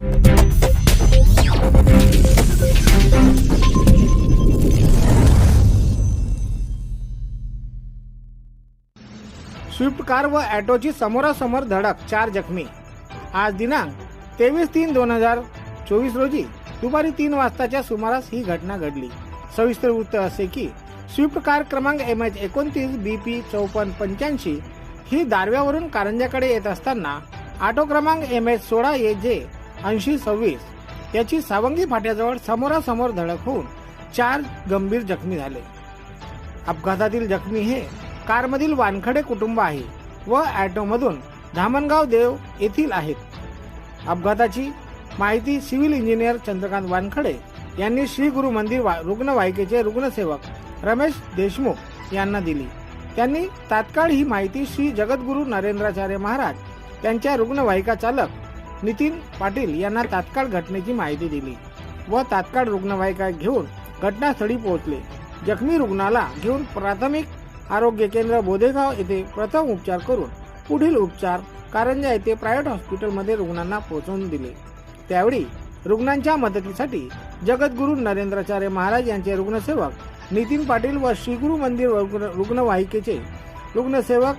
Swift car व ॲटोची समोरासमोर धडक चार जखमी. आज दिनांक तेवीस तीन दोन हजार चोवीस रोजी दुपारी तीन वाजताच्या सुमारास ही घटना घडली. सविस्तर वृत्त असे की स्विफ्ट कार क्रमांक एम एच एकोणतीस बी पी चौपन्न पंच्याऐंशी ही दारव्यावरून कारंजाकडे येत असताना ऑटो क्रमांक एम एच सोळा ए जे ऐंशी सव्वीस याची सावंगी फाट्याजवळ समोरासमोर धडक होऊन चार गंभीर जखमी झाले. अपघातातील जखमी हे कारमधील वानखडे कुटुंब आहे व ॲटोमधून धामणगाव देव येथील आहेत. अपघाताची माहिती सिव्हिल इंजिनियर चंद्रकांत वानखडे यांनी श्री गुरु मंदिर वा- रुग्णवाहिकेचे रुग्णसेवक रमेश देशमुख यांना दिली. त्यांनी तात्काळ ही माहिती श्री जगद्गुरु नरेंद्राचार्य महाराज त्यांच्या रुग्णवाहिका चालक नितीन पाटील यांना तात्काळ घटनेची माहिती दिली व तात्काळ रुग्णवाहिका घेऊन घटनास्थळी पोहोचले. जखमी रुग्णाला घेऊन प्राथमिक आरोग्य केंद्र बोधेगाव येथे प्रथम उपचार करून पुढील उपचार कारंजा येथे प्रायव्हेट हॉस्पिटलमध्ये रुग्णांना पोहोचवून दिले. त्यावेळी रुग्णांच्या मदतीसाठी जगद्गुरु नरेंद्राचार्य महाराज यांचे रुग्णसेवक नितीन पाटील व श्रीगुरु मंदिर रुग्ण- रुग्णवाहिकेचे रुग्णसेवक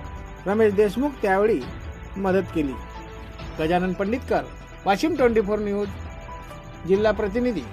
रमेश देशमुख त्यावेळी मदत केली. Gajanan Panditkar Washim twenty four news जिल्हा प्रतिनिधी.